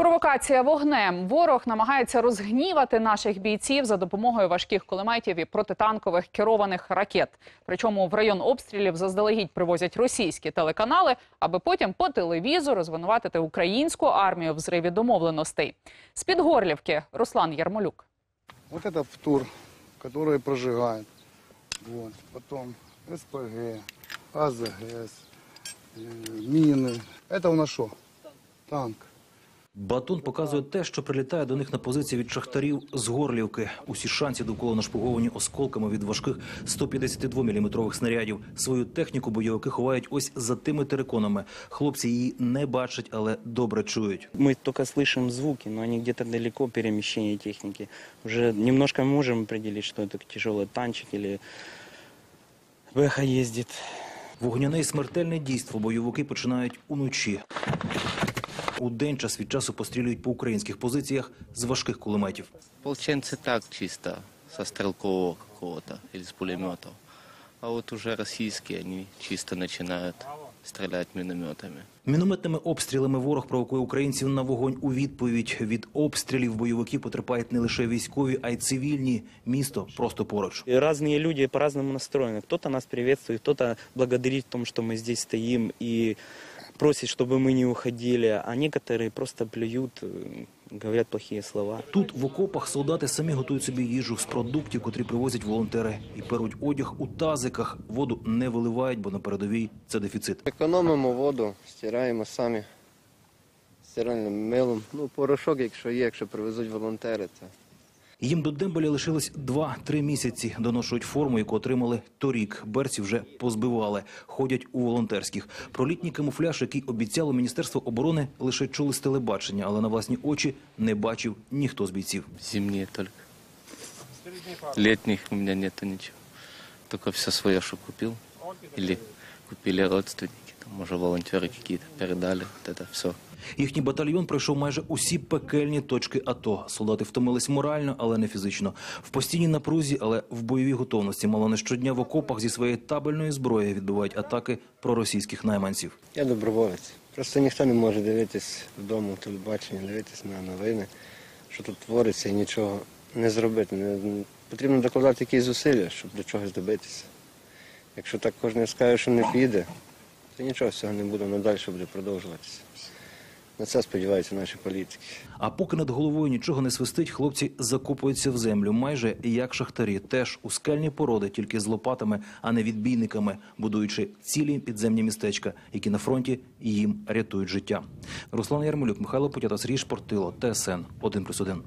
Провокація вогнем. Ворог намагається розгнівати наших бійців за допомогою важких кулеметів і протитанкових керованих ракет. Причому в район обстрілів заздалегідь привозять російські телеканали, аби потім по телевізору звинуватити українську армію в зриві домовленостей. З під Горлівки Руслан Ярмолюк. Вот это ВТУР, который прожигает. Вот. Потом СПГ, АЗГС, э, мины. Это у нас что? Танк. Батун показує те, що прилітає до них на позиції від шахтарів з Горлівки. Усі шанси довкола нашпиговані осколками від важких 152-мм снарядів. Свою техніку бойовики ховають ось за тими териконами. Хлопці її не бачать, але добре чують. Мы только слышим звуки, но они где-то далеко, перемещение техники. Уже немножко можем определить, что это тяжелый танчик или Бэха ездит. Вогняне і смертельне дійство бойовики починають уночі. У день час від часу пострілюють по українських позиціях з важких кулеметів. Полченцы так чисто, со стрелкового какого-то или с пулеметов. А вот уже российские, они чисто начинают стрелять минометами. Мінометними обстрілами ворог провокує українців на вогонь у відповідь. Від обстрілів бойовики потерпають не лише військові, а й цивільні. Місто просто поруч. И разные люди по-разному настроены. Кто-то нас приветствует, кто-то благодарит в том, что мы здесь стоим и просит, чтобы мы не уходили, а некоторые просто плюют, э, говорят плохие слова. Тут в окопах солдати самі готують собі їжу з продуктів, котрі привозять волонтери, і перуть одяг у тазиках. Воду не виливають, бо на передовій це дефіцит. Економимо воду, стираємо самі стиральним милом. Ну, порошок, якщо є, якщо привезуть волонтери, то їм до дембеля лишилось 2-3 місяці. Доношують форму, яку отримали торік. Берці вже позбивали, ходять у волонтерських. Про літній камуфляж, який обіцяло Міністерство оборони, лише чули з телебачення, але на власні очі не бачив ніхто з бійців. Зимние только. Летних у меня нету ничего. Только все свое, что купил. Или купили родственники, там, может, волонтеры какие-то передали. Вот это все. Їхній батальйон пройшов майже усі пекельні точки АТО. Солдати втомились морально, але не фізично. В постійній напрузі, але в бойовій готовності. Мало не щодня в окопах зі своєї табельної зброї відбивають атаки проросійських найманців. я доброволець. Просто ніхто не може дивитись вдома телебачення, дивитись на новини, що тут твориться і нічого не зробити. Не, потрібно докладати якісь зусилля, щоб до чогось добитися. Якщо так кожен скаже, що не піде, то нічого з цього не буде, надалі буде продовжуватися. На це сподіваються наші політики. А поки над головою нічого не свистить, хлопці закопуються в землю, майже як шахтарі, теж у скельні породи, тільки з лопатами, а не відбійниками, будуючи цілі підземні містечка, які на фронті їм рятують життя. Руслан Ярмолюк, Михайло Путята, Сергій Шпортило, ТСН 1+,1.